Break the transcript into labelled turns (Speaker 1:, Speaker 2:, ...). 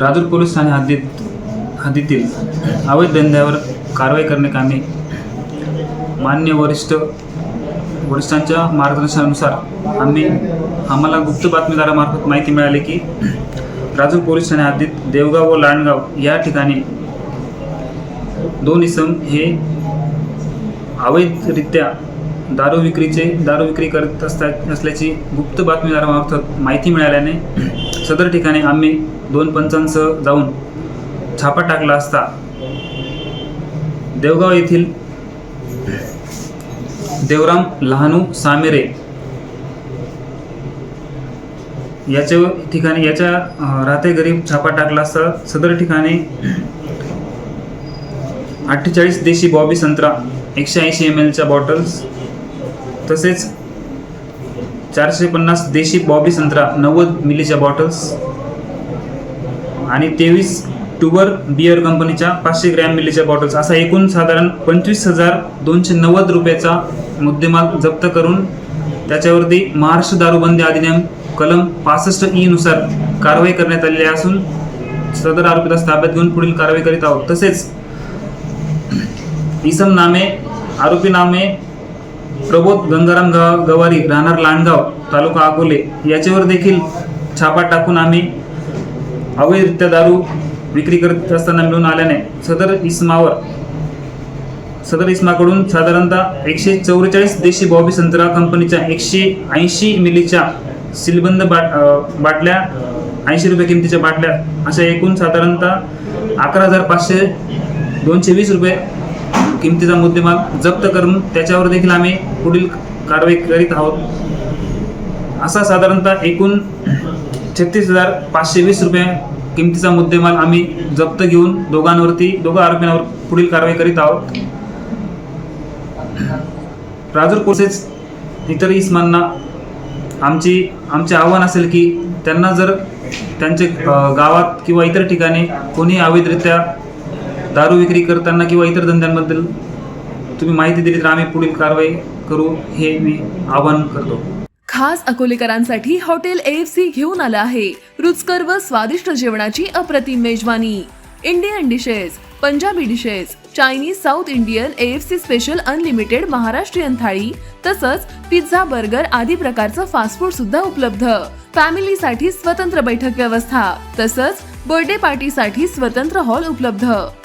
Speaker 1: Rajur police Thane हद्दीत हद्दीतील अवैध धंद्यावर कारवाई करणे कामे मान्य वरिष्ठ वरिष्ठांच्या मार्गदर्शनानुसार आम्ही आम्हाला गुप्त बातमीदारामार्फत माहिती मिळाली की राजूर पोलीस ठाणे हद्दीत देवगाव व लांडगाव या ठिकाणी दोन इसम हे अवैधरित्या दारू विक्रीचे दारू विक्री करत असतात असल्याची गुप्त बातमीदारामार्फत माहिती मिळाल्याने सदर ठिकाणी आम्ही दोन पंचांसह जाऊन छापा टाकला असता. देवगाव येथील देवराम लहानू सामेरे याच्या ठिकाणी याच्या राहते गरीब छापा टाकला असता. सदर ठिकाणी अठ्ठेचाळीस देशी बॉबी संत्रा एकशे ऐंशी एम एलच्या बॉटल्स तसेच चारशे पन्नास देशी बॉबी संत्रा नव्वद मिलीच्या बॉटल्स आणि तेवीस ट्युबर बियर कंपनीच्या पाचशे ग्रॅम मिलीच्या बॉटल्स असा एकूण साधारण पंचवीस हजार दोनशे नव्वद रुपयाचा मुद्देमाल जप्त करून त्याच्यावरती महाराष्ट्र दारूबंदी अधिनियम कलम पासष्ट ई नुसार कारवाई करण्यात आलेली असून सदर आरोपीला ताब्यात घेऊन पुढील कारवाई करीत आहोत. तसेच इसम नामे आरोपी नामे प्रबोध गंगाराम गाव गवारी राहणार लांडगाव तालुका अकोले याच्यावर देखील छापा टाकून आम्ही अवैधरित्या दारू विक्री करत असताना मिळून आल्याने सदर इस्मावर सदर इस्माकडून साधारणतः एकशे चौवेचाळीस देशी बॉबी संत्रा कंपनीच्या एकशे ऐंशी मिलीच्या सिलबंद बाट बाटल्या ऐंशी रुपये किमतीच्या बाटल्या अशा एकूण साधारणतः अकरा हजार पाचशे दोनशे वीस रुपये किमतीचा मुद्देमाल जप्त करून त्याच्यावर देखील आम्ही पुढील कारवाई करीत आहोत. असा साधारणतः एकूण छत्तीस हजार पाचशे वीस रुपये किमतीचा मुद्देमाल आम्ही जप्त घेऊन दोघांवरती दोघं आरोपींवर पुढील कारवाई करीत आहोत. राजूर कोर्सेस इतर इस्मांना आमची आमचे आव्हान असेल की त्यांना जर त्यांचे गावात किंवा इतर ठिकाणी कोणी अवैधरित्या दारू विक्री करताना किंवा इतर धंद्यांबद्दल तुम्ही माहिती दिली तर आम्ही पुढील कारवाई करू हे मी आवाहन करतो.
Speaker 2: खास अकोलेकरांसाठी हॉटेल एफ सी घेऊन आलं आहे. रुचकर व स्वादिष्ट जेवणाची अप्रतिम मेजवानी. Indian dishes Punjabi dishes Chinese South Indian F C special unlimited Maharashtrian thali तसंच पिझ्झा बर्गर आदी प्रकारचं फास्ट फूड सुद्धा उपलब्ध. फॅमिलीसाठी स्वतंत्र बैठक व्यवस्था तसंच बर्थडे पार्टीसाठी स्वतंत्र हॉल उपलब्ध.